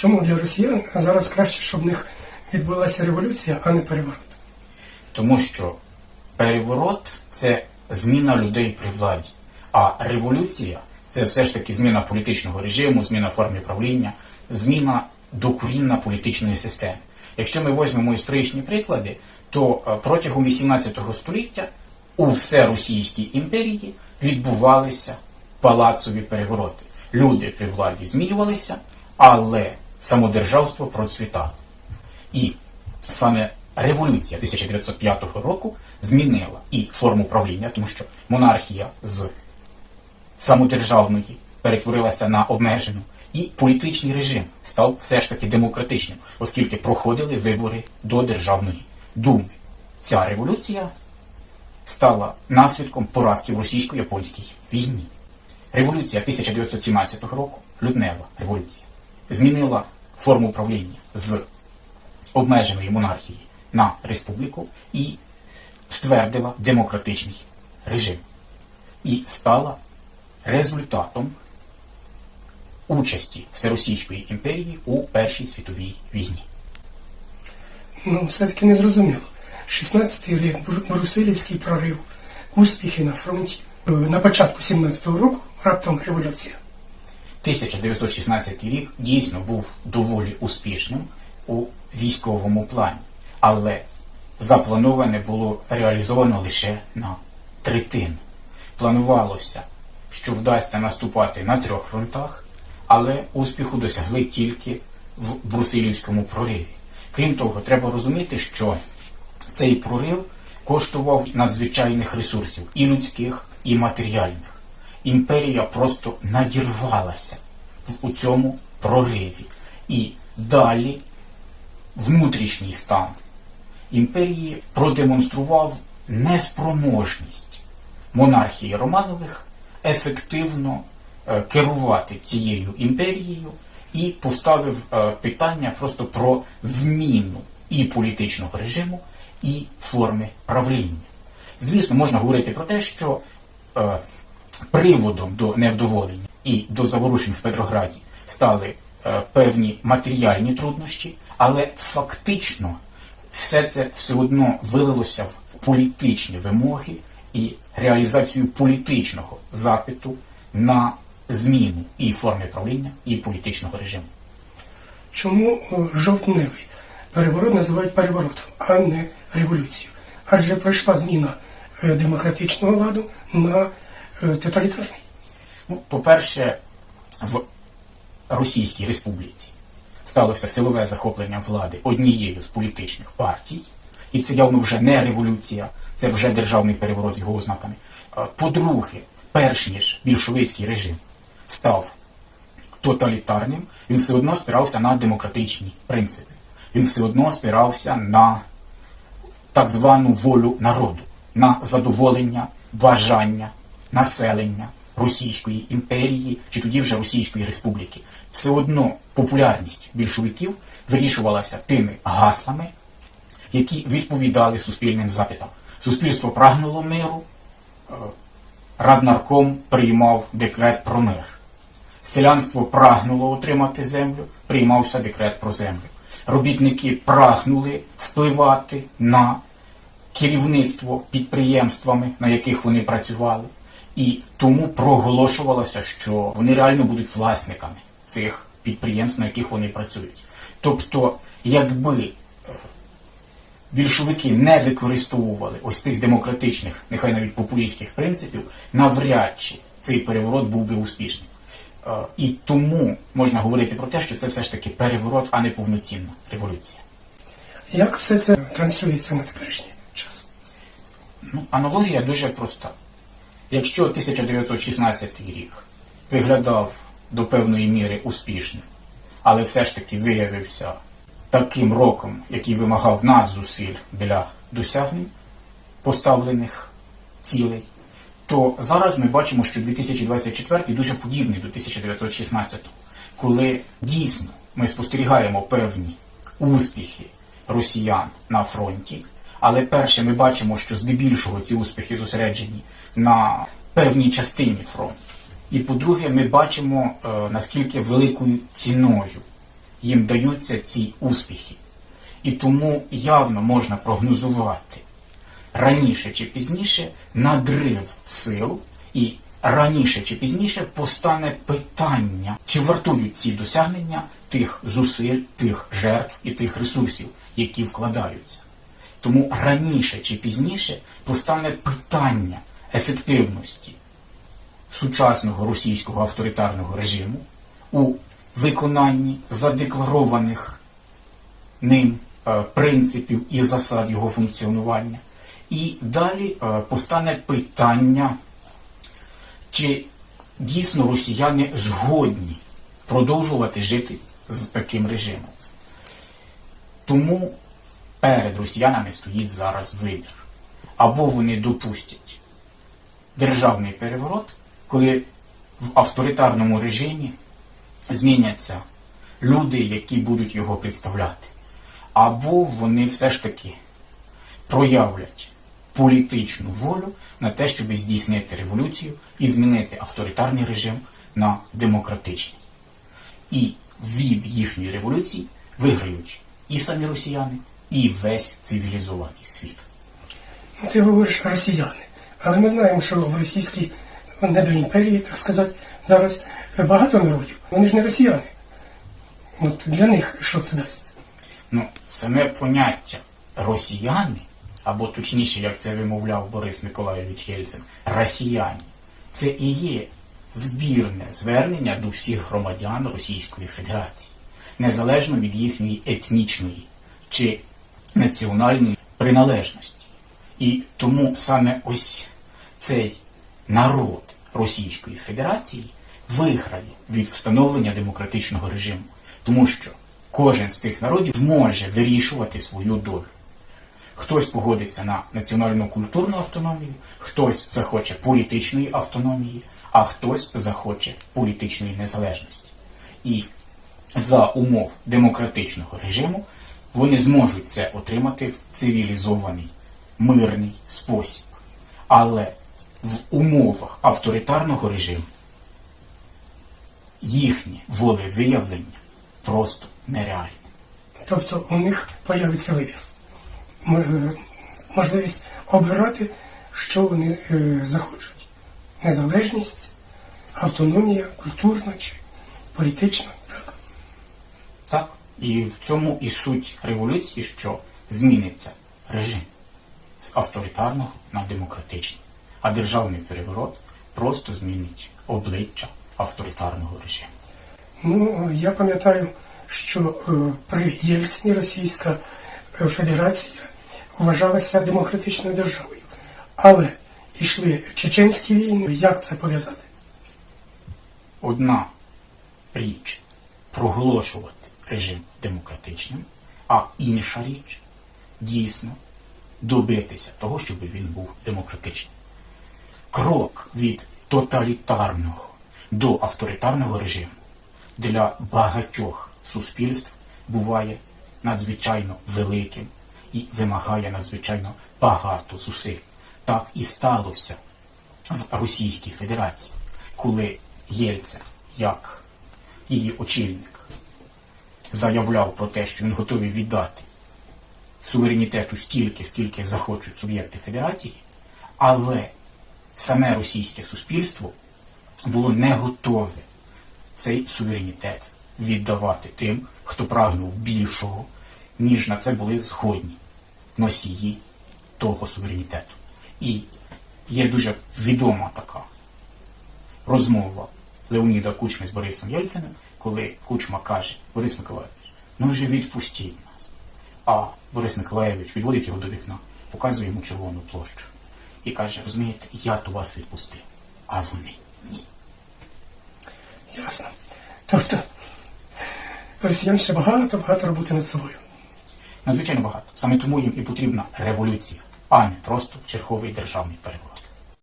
Чому для росіян зараз краще, щоб в них відбулася революція, а не переворот? Тому що переворот це зміна людей при владі, а революція це все ж таки зміна політичного режиму, зміна форми правління, зміна докорінна політичної системи. Якщо ми візьмемо історичні приклади, то е, протягом 18 століття у всеросійській імперії відбувалися палацові перевороти. Люди при владі змінювалися, але самодержавство процвітало. І саме революція 1905 року змінила і форму правління, тому що монархія з самодержавної перетворилася на обмежену, і політичний режим став все ж таки демократичним, оскільки проходили вибори до Державної думи. Ця революція стала наслідком поразки в російсько-японській війні. Революція 1917 року, лютнева революція, змінила форму правління з обмеженої монархії на республіку і ствердила демократичний режим. І стала результатом участі Всеросійської імперії у Першій світовій війні. Ну, все-таки не зрозуміло. 16-й рік, Бру- Брусилівський прорив, успіхи на фронті. Е, На початку 17-го року раптом революція. 1916 рік дійсно був доволі успішним у військовому плані, але заплановане було реалізовано лише на третину. Планувалося, що вдасться наступати на трьох фронтах, але успіху досягли тільки в Брусилівському прориві. Крім того, треба розуміти, що цей прорив коштував надзвичайних ресурсів і людських, і матеріальних. Імперія просто надірвалася у цьому прориві. І далі внутрішній стан імперії продемонстрував неспроможність монархії Романових ефективно е, керувати цією імперією і поставив е, питання просто про зміну і політичного режиму, і форми правління. Звісно, можна говорити про те, що е, приводом до невдоволення і до заворушень в Петрограді стали е, певні матеріальні труднощі, але фактично все це все одно вилилося в політичні вимоги і реалізацію політичного запиту на зміну і форми правління, і політичного режиму. Чому е, жовтневий переворот називають переворотом, а не революцією? Адже пройшла зміна е, демократичного ладу на тоталітарний. Ну, по-перше, в Російській Республіці сталося силове захоплення влади однією з політичних партій, і це явно вже не революція, це вже державний переворот з його ознаками. По-друге, перш ніж більшовицький режим став тоталітарним, він все одно спирався на демократичні принципи. Він все одно спирався на так звану волю народу, на задоволення бажання населення Російської імперії чи тоді вже Російської Республіки. Все одно популярність більшовиків вирішувалася тими гаслами, які відповідали суспільним запитам. Суспільство прагнуло миру, е, Раднарком приймав декрет про мир. Селянство прагнуло отримати землю, приймався декрет про землю. Робітники прагнули впливати на керівництво підприємствами, на яких вони працювали, і тому проголошувалося, що вони реально будуть власниками цих підприємств, на яких вони працюють. Тобто, якби е, більшовики не використовували ось цих демократичних, нехай навіть популістських принципів, навряд чи цей переворот був би успішним. Е, І тому можна говорити про те, що це все ж таки переворот, а не повноцінна революція. Як все це транслюється на теперішній час? Ну, аналогія дуже проста. Якщо 1916 рік виглядав до певної міри успішним, але все ж таки виявився таким роком, який вимагав надзусиль для досягнень поставлених цілей, то зараз ми бачимо, що 2024 дуже подібний до 1916, коли дійсно ми спостерігаємо певні успіхи росіян на фронті, але перше ми бачимо, що здебільшого ці успіхи зосереджені на певній частині фронту. І по-друге, ми бачимо, е, наскільки великою ціною їм даються ці успіхи. І тому явно можна прогнозувати раніше чи пізніше надрив сил, і раніше чи пізніше постане питання, чи вартують ці досягнення тих зусиль, тих жертв і тих ресурсів, які вкладаються. Тому раніше чи пізніше постане питання ефективності сучасного російського авторитарного режиму у виконанні задекларованих ним е, принципів і засад його функціонування. І далі е, постане питання, чи дійсно росіяни згодні продовжувати жити з таким режимом. Тому перед росіянами стоїть зараз вибір. Або вони допустять державний переворот, коли в авторитарному режимі зміняться люди, які будуть його представляти. Або вони все ж таки проявлять політичну волю на те, щоб здійснити революцію і змінити авторитарний режим на демократичний. І від їхньої революції виграють і самі росіяни, і весь цивілізований світ. Ну, Ти говориш росіяни, але ми знаємо, що в російській недоімперії, так сказати, зараз багато народів. Вони ж не росіяни. От для них що це дасть? Ну, саме поняття росіяни, або точніше, як це вимовляв Борис Миколайович Єльцин, росіяни, це і є збірне звернення до всіх громадян Російської Федерації, незалежно від їхньої етнічної чи національної приналежності. І тому саме ось цей народ Російської Федерації виграє від встановлення демократичного режиму, тому що кожен з цих народів зможе вирішувати свою долю. Хтось погодиться на національну культурну автономію, хтось захоче політичної автономії, а хтось захоче політичної незалежності. І за умов демократичного режиму вони зможуть це отримати в цивілізований, мирний спосіб. Але в умовах авторитарного режиму їхнє волевиявлення просто нереальне. Тобто у них появиться вибір. Е, Можливість обирати, що вони е, захочуть. Незалежність, автономія, культурна чи політична. Так. Так? І в цьому і суть революції, що зміниться режим з авторитарного на демократичний. А державний переворот просто змінить обличчя авторитарного режиму. Ну, я пам'ятаю, що е, при Єльцині Російська е, Федерація вважалася демократичною державою. Але йшли чеченські війни. Як це пов'язати? Одна річ проголошувати режим демократичним, а інша річ дійсно добитися того, щоб він був демократичним. Крок від тоталітарного до авторитарного режиму для багатьох суспільств буває надзвичайно великим і вимагає надзвичайно багато зусиль. Так і сталося в Російській Федерації, коли Єльцин, як її очільник, заявляв про те, що він готовий віддати суверенітету стільки, скільки захочуть суб'єкти Федерації, але саме російське суспільство було не готове цей суверенітет віддавати тим, хто прагнув більшого, ніж на це були згодні носії того суверенітету. І є дуже відома така розмова Леоніда Кучми з Борисом Єльциним, коли Кучма каже, Борис Миколаївич, ну вже відпустіть нас. А Борис Миколаївич відводить його до вікна, показує йому червону площу і каже, розумієте, я то вас відпустив, а вони ні. Ясно. Тобто росіян ще багато-багато роботи над собою. Надзвичайно багато. Саме тому їм і потрібна революція, а не просто черговий державний переворот.